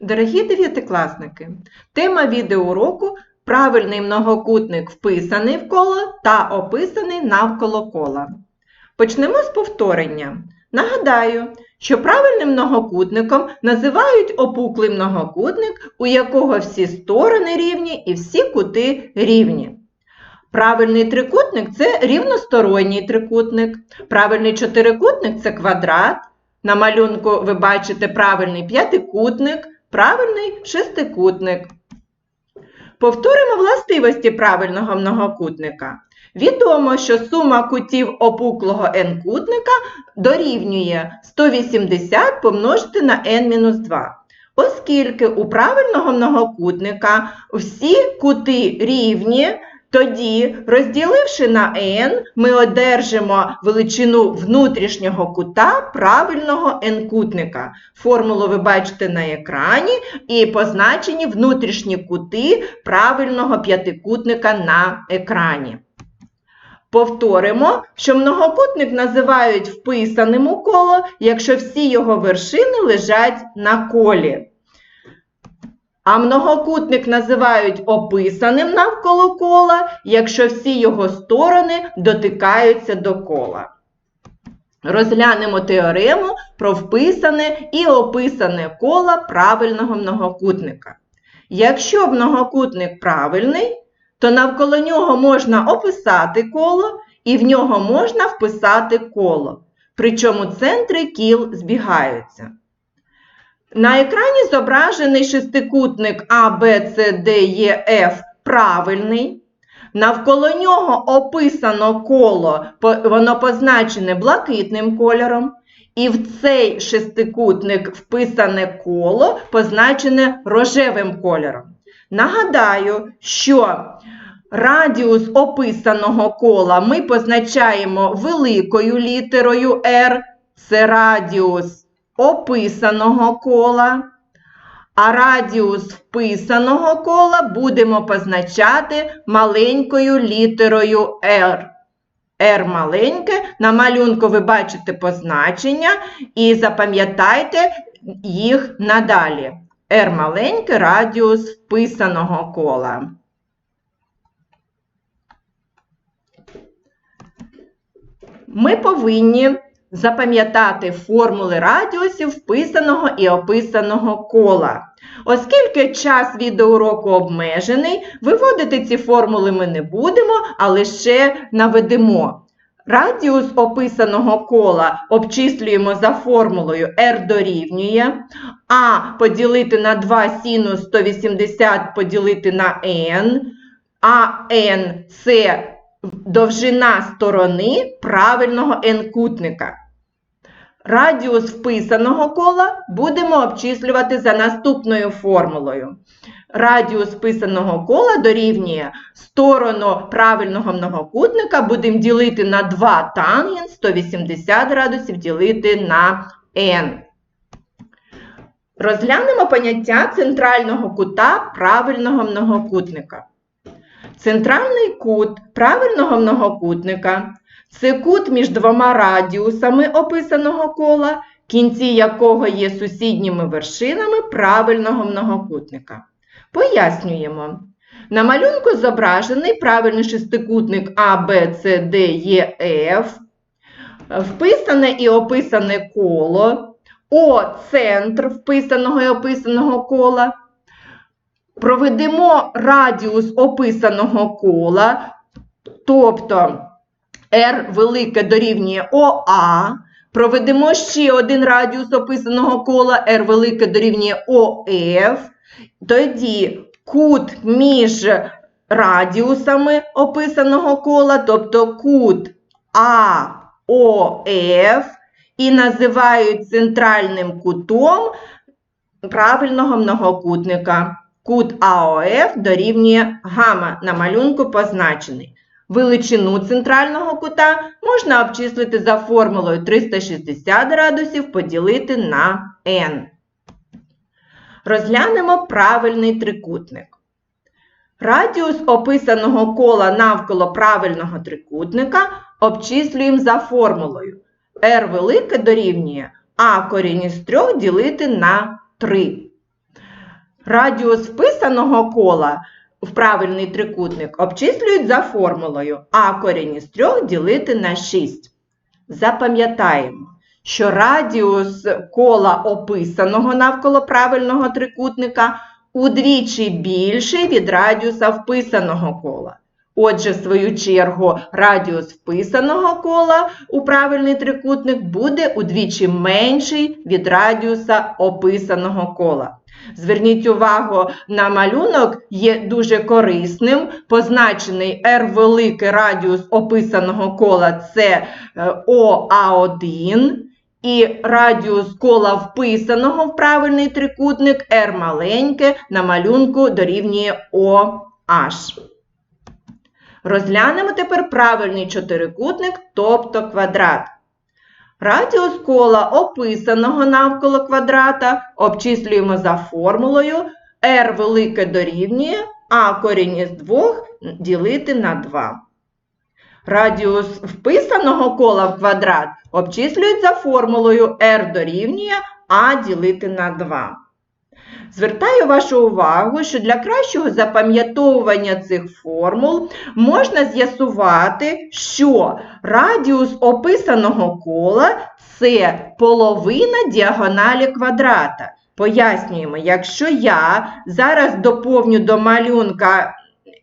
Дорогі дев'ятикласники, тема відеоуроку правильний многокутник вписаний в коло та описаний навколо кола. Почнемо з повторення. Нагадаю, що правильним многокутником називають опуклий многокутник, у якого всі сторони рівні і всі кути рівні. Правильний трикутник це рівносторонній трикутник. Правильний чотирикутник це квадрат. На малюнку ви бачите правильний п'ятикутник, правильний шестикутник. Повторимо властивості правильного многокутника. Відомо, що сума кутів опуклого n-кутника дорівнює 180 помножити на n-2. Оскільки у правильного многокутника всі кути рівні, тоді, розділивши на n, ми одержимо величину внутрішнього кута правильного n-кутника. Формулу ви бачите на екрані і позначені внутрішні кути правильного п'ятикутника на екрані. Повторимо, що многокутник називають вписаним у коло, якщо всі його вершини лежать на колі. А многокутник називають описаним навколо кола, якщо всі його сторони дотикаються до кола. Розглянемо теорему про вписане і описане коло правильного многокутника. Якщо многокутник правильний, то навколо нього можна описати коло і в нього можна вписати коло. Причому центри кіл збігаються. На екрані зображений шестикутник Д, Е, правильний. Навколо нього описано коло, воно позначене блакитним кольором. І в цей шестикутник вписане коло позначене рожевим кольором. Нагадаю, що радіус описаного кола ми позначаємо великою літерою R, це радіус описаного кола, а радіус вписаного кола будемо позначати маленькою літерою R. R маленьке, на малюнку ви бачите позначення і запам'ятайте їх надалі. R маленьке радіус вписаного кола. Ми повинні запам'ятати формули радіусів вписаного і описаного кола. Оскільки час відеоуроку обмежений, виводити ці формули ми не будемо, а лише наведемо. Радіус описаного кола обчислюємо за формулою R дорівнює, А поділити на 2 синус 180 поділити на n, а n це довжина сторони правильного n-кутника. Радіус вписаного кола будемо обчислювати за наступною формулою. Радіус вписаного кола дорівнює сторону правильного многокутника будемо ділити на 2 тангенс 180 градусів ділити на n. Розглянемо поняття центрального кута правильного многокутника. Центральний кут правильного многокутника це кут між двома радіусами описаного кола, кінці якого є сусідніми вершинами правильного многокутника. Пояснюємо. На малюнку зображений правильний шестикутник А, Б, С, Д, Е, Ф, вписане і описане коло, О центр вписаного і описаного кола. Проведемо радіус описаного кола, тобто R велике дорівнює ОА. Проведемо ще один радіус описаного кола, R велике дорівнює ОФ. Тоді кут між радіусами описаного кола, тобто кут АОФ, і називають центральним кутом правильного многокутника. Кут АОФ дорівнює гама на малюнку позначений. Величину центрального кута можна обчислити за формулою 360 градусів поділити на n. Розглянемо правильний трикутник. Радіус описаного кола навколо правильного трикутника обчислюємо за формулою. R велике дорівнює А корінь із 3 ділити на 3. Радіус вписаного кола в правильний трикутник обчислюють за формулою а корінь із 3 ділити на 6. Запам'ятаємо, що радіус кола описаного навколо правильного трикутника удвічі більший від радіуса вписаного кола. Отже, в свою чергу, радіус вписаного кола у правильний трикутник буде удвічі менший від радіуса описаного кола. Зверніть увагу на малюнок, є дуже корисним. Позначений R великий радіус описаного кола це е, ОА1. І радіус кола вписаного в правильний трикутник R маленьке на малюнку дорівнює OH. Розглянемо тепер правильний чотирикутник, тобто квадрат. Радіус кола описаного навколо квадрата обчислюємо за формулою r велике дорівнює а корінь із 2 ділити на 2. Радіус вписаного кола в квадрат обчислюють за формулою r дорівнює а ділити на 2. Звертаю вашу увагу, що для кращого запам'ятовування цих формул можна з'ясувати, що радіус описаного кола це половина діагоналі квадрата. Пояснюємо, якщо я зараз доповню до малюнка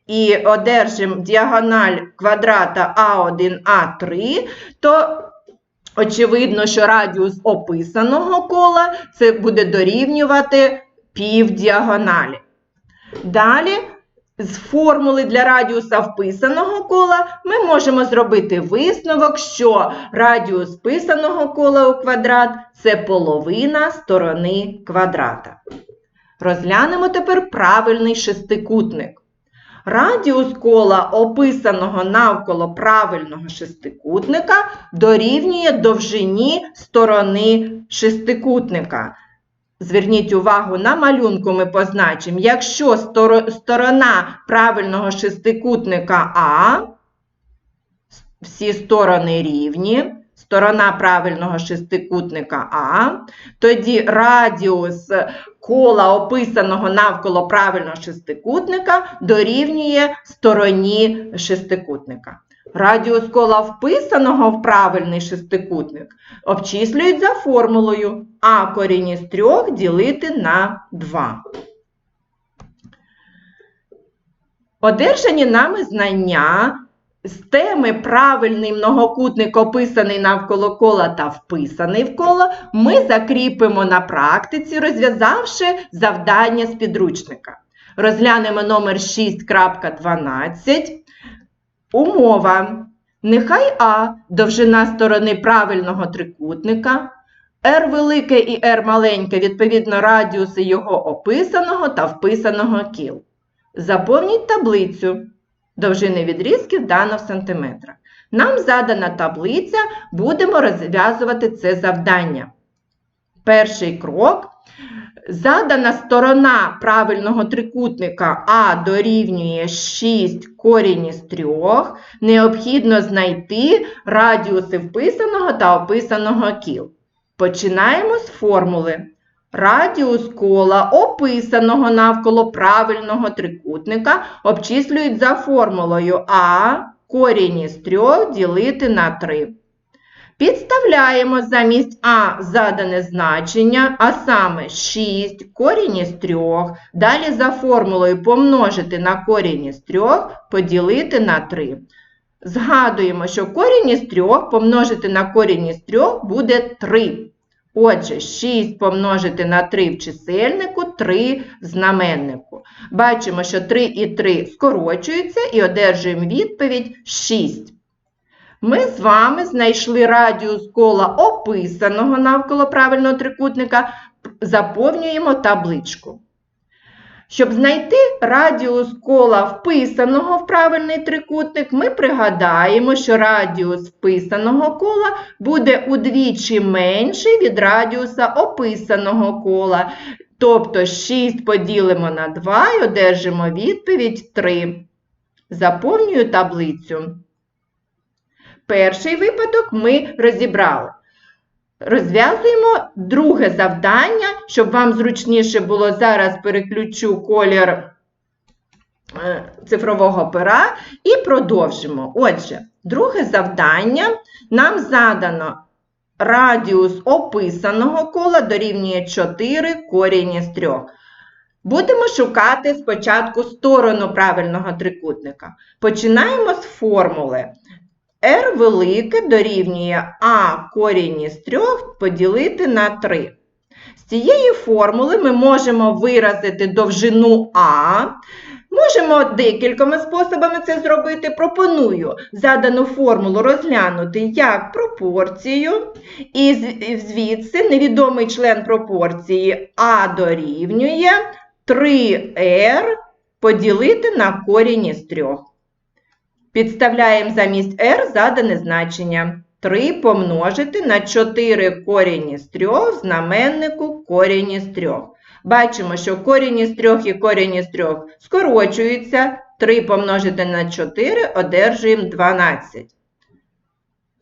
і одержим діагональ квадрата А1, А3, то очевидно, що радіус описаного кола це буде дорівнювати півдіагоналі. Далі, з формули для радіуса вписаного кола ми можемо зробити висновок, що радіус вписаного кола у квадрат це половина сторони квадрата. Розглянемо тепер правильний шестикутник. Радіус кола, описаного навколо правильного шестикутника, дорівнює довжині сторони шестикутника. Зверніть увагу, на малюнку ми позначимо, якщо сторона правильного шестикутника А, всі сторони рівні, сторона правильного шестикутника А, тоді радіус кола, описаного навколо правильного шестикутника, дорівнює стороні шестикутника. Радіус кола вписаного в правильний шестикутник обчислюють за формулою а корінь із 3 ділити на 2. Одержані нами знання з теми правильний многокутник описаний навколо кола та вписаний в коло, ми закріпимо на практиці, розв'язавши завдання з підручника. Розглянемо номер 6.12. Умова. Нехай А довжина сторони правильного трикутника, R велике і R маленьке відповідно радіуси його описаного та вписаного кіл. Заповніть таблицю. Довжини відрізків дано в сантиметрах. Нам задана таблиця, будемо розв'язувати це завдання. Перший крок. Задана сторона правильного трикутника А дорівнює 6 корінь із 3. Необхідно знайти радіуси вписаного та описаного кіл. Починаємо з формули. Радіус кола, описаного навколо правильного трикутника, обчислюють за формулою А корінь із 3 ділити на 3. Підставляємо замість А задане значення, а саме 6 корінь із 3. Далі за формулою помножити на корінь із 3, поділити на 3. Згадуємо, що корінь із 3 помножити на корінь із 3 буде 3. Отже, 6 помножити на 3 в чисельнику, 3 в знаменнику. Бачимо, що 3 і 3 скорочуються і одержуємо відповідь 6. Ми з вами знайшли радіус кола описаного навколо правильного трикутника, заповнюємо табличку. Щоб знайти радіус кола вписаного в правильний трикутник, ми пригадаємо, що радіус вписаного кола буде удвічі менший від радіуса описаного кола. Тобто 6 поділимо на 2 і одержимо відповідь 3. Заповнюю таблицю. Перший випадок ми розібрали. Розв'язуємо друге завдання, щоб вам зручніше було зараз переключу колір е, цифрового пера і продовжимо. Отже, друге завдання нам задано радіус описаного кола дорівнює 4 корінь із 3. Будемо шукати спочатку сторону правильного трикутника. Починаємо з формули. R велике дорівнює а корінь із 3 поділити на 3. З цієї формули ми можемо виразити довжину А. Можемо декількома способами це зробити. Пропоную задану формулу розглянути як пропорцію, і звідси невідомий член пропорції А дорівнює 3r поділити на корінь із 3. Підставляємо замість r задане значення. 3 помножити на 4 корінь із 3 в знаменнику корінь із 3. Бачимо, що корінь із 3 і корінь із 3 скорочуються. 3 помножити на 4 одержуємо 12.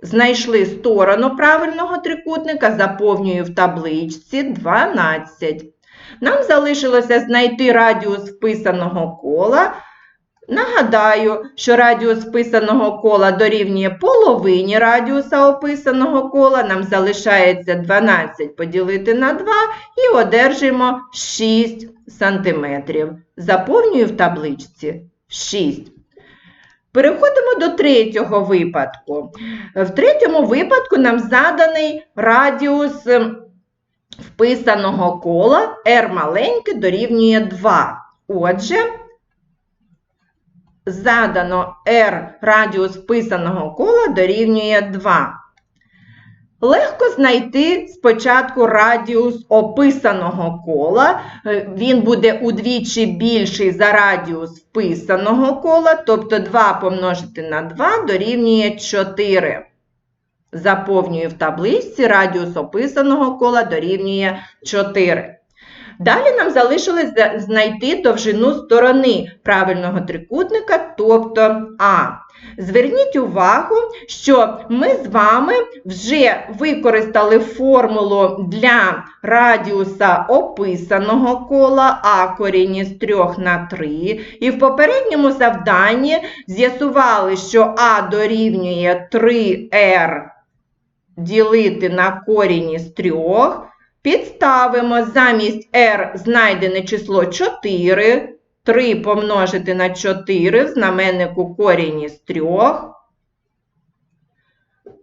Знайшли сторону правильного трикутника, заповнюю в табличці 12. Нам залишилося знайти радіус вписаного кола. Нагадаю, що радіус вписаного кола дорівнює половині радіуса описаного кола. Нам залишається 12 поділити на 2 і одержимо 6 см. Заповнюю в табличці 6. Переходимо до третього випадку. В третьому випадку нам заданий радіус вписаного кола r маленьке дорівнює 2. Отже, задано r радіус вписаного кола дорівнює 2. Легко знайти спочатку радіус описаного кола. Е, він буде удвічі більший за радіус вписаного кола, тобто 2 помножити на 2 дорівнює 4. Заповнюю в табличці радіус описаного кола дорівнює 4. Далі нам залишилось знайти довжину сторони правильного трикутника, тобто А. Зверніть увагу, що ми з вами вже використали формулу для радіуса описаного кола А корінь із 3 на 3. І в попередньому завданні з'ясували, що А дорівнює 3R ділити на корінь із 3. Підставимо замість r знайдене число 4, 3 помножити на 4 в знаменнику корінь із 3.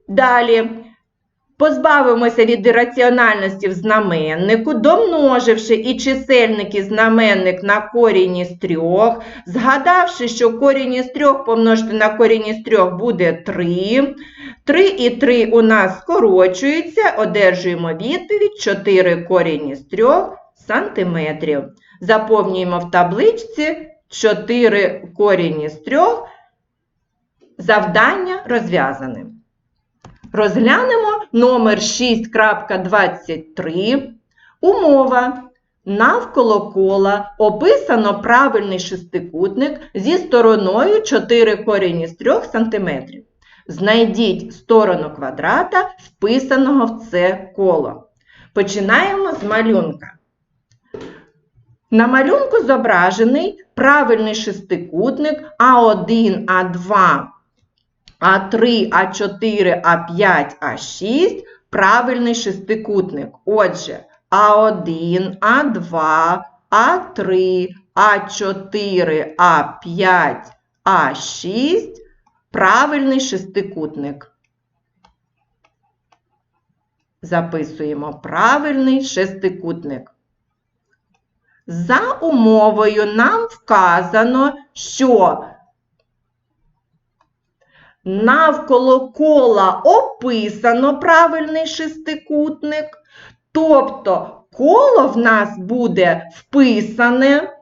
Далі позбавимося від ірраціональності в знаменнику, домноживши і чисельник і знаменник на корінь із 3, згадавши, що корінь із 3 помножити на корінь із 3 буде 3. 3 і 3 у нас скорочуються, одержуємо відповідь 4 корінь із 3 сантиметрів. Заповнюємо в табличці 4 корінь із 3. Завдання розв'язане. Розглянемо номер 6.23. Умова. Навколо кола описано правильний шестикутник зі стороною 4 корінь із 3 см. Знайдіть сторону квадрата, вписаного в це коло. Починаємо з малюнка. На малюнку зображений правильний шестикутник А1, А2, А3, А4, А5, А6 правильний шестикутник. Отже, А1, А2, А3, А4, А5, А6 правильний шестикутник. Записуємо правильний шестикутник. За умовою нам вказано, що навколо кола описано правильний шестикутник, тобто коло в нас буде вписане.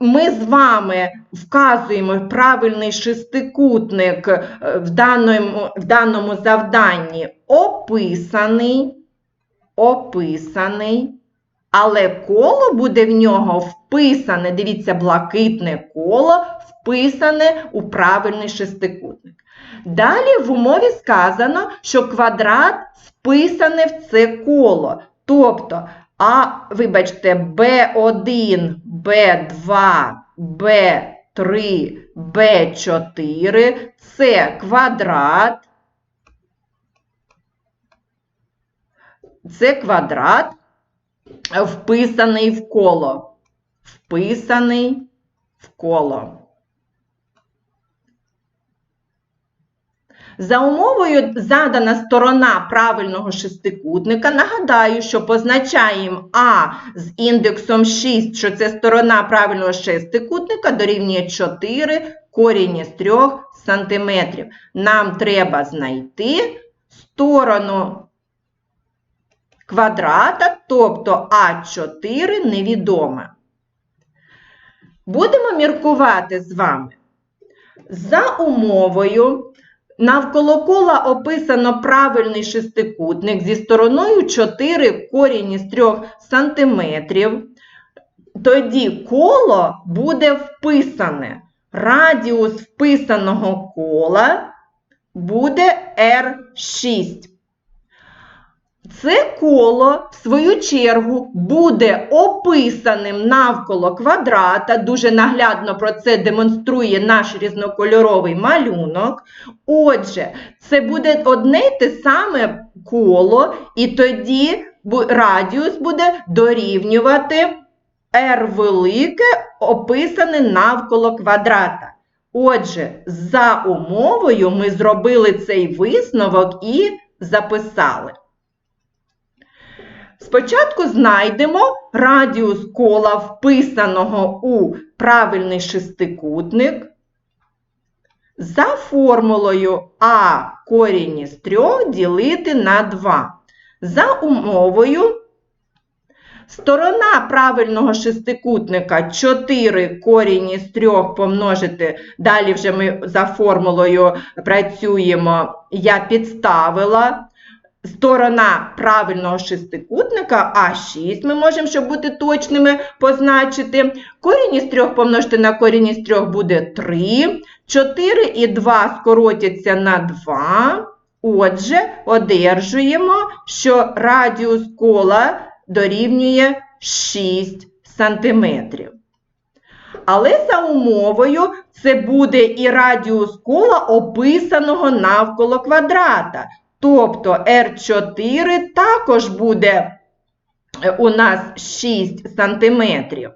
Ми з вами вказуємо правильний шестикутник е, в даному, в даному завданні. Описаний, описаний, але коло буде в нього вписане, дивіться, блакитне коло вписане у правильний шестикутник. Далі в умові сказано, що квадрат вписане в це коло. Тобто, а, вибачте, B1, B2, B3, B4 це квадрат. Це квадрат, вписаний в коло. Вписаний в коло. За умовою задана сторона правильного шестикутника. Нагадаю, що позначаємо А з індексом 6, що це сторона правильного шестикутника, дорівнює 4 корінь із 3 см. Нам треба знайти сторону квадрата, тобто А4 невідоме. Будемо міркувати з вами. За умовою навколо кола описано правильний шестикутник зі стороною 4 корінь із 3 см. Тоді коло буде вписане. Радіус вписаного кола буде R6. Це коло, в свою чергу, буде описаним навколо квадрата. Дуже наглядно про це демонструє наш різнокольоровий малюнок. Отже, це буде одне й те саме коло, і тоді радіус буде дорівнювати r велике, описане навколо квадрата. Отже, за умовою ми зробили цей висновок і записали. Спочатку знайдемо радіус кола, вписаного у правильний шестикутник. За формулою А корінь із 3 ділити на 2. За умовою сторона правильного шестикутника 4 корінь із 3 помножити, далі вже ми за формулою працюємо, я підставила. Сторона правильного шестикутника А6, ми можемо, щоб бути точними, позначити. Корінь із 3 помножити на корінь із 3 буде 3. 4 і 2 скоротяться на 2. Отже, одержуємо, що радіус кола дорівнює 6 см. Але за умовою це буде і радіус кола, описаного навколо квадрата. Тобто R4 також буде е, у нас 6 сантиметрів.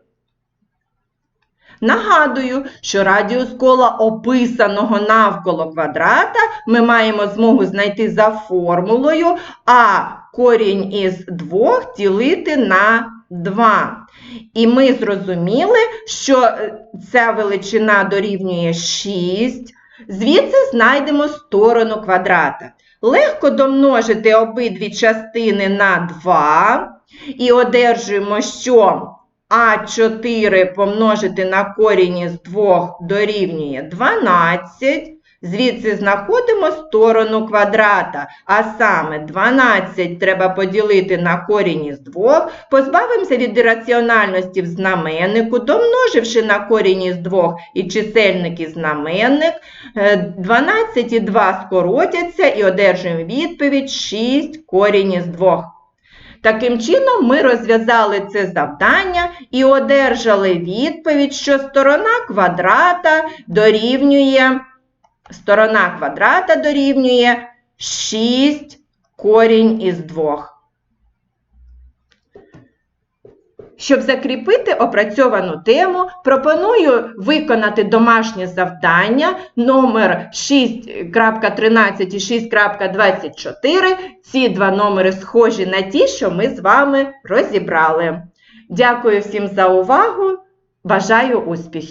Нагадую, що радіус кола описаного навколо квадрата ми маємо змогу знайти за формулою, а корінь із 2 ділити на 2. І ми зрозуміли, що е, ця величина дорівнює 6. Звідси знайдемо сторону квадрата. Легко домножити обидві частини на 2 і одержуємо, що А4 помножити на корінь із 2 дорівнює 12. Звідси знаходимо сторону квадрата, а саме 12 треба поділити на корінь із 2, позбавимося від ірраціональності в знаменнику, домноживши на корінь із 2 і чисельник і знаменник, е, 12 і 2 скоротяться і одержуємо відповідь 6 корінь із 2. Таким чином, ми розв'язали це завдання і одержали відповідь, що сторона квадрата дорівнює Сторона квадрата дорівнює 6 корінь із 2. Щоб закріпити опрацьовану тему, пропоную виконати домашнє завдання номер 6.13 і 6.24. Ці два номери схожі на ті, що ми з вами розібрали. Дякую всім за увагу. Бажаю успіхів!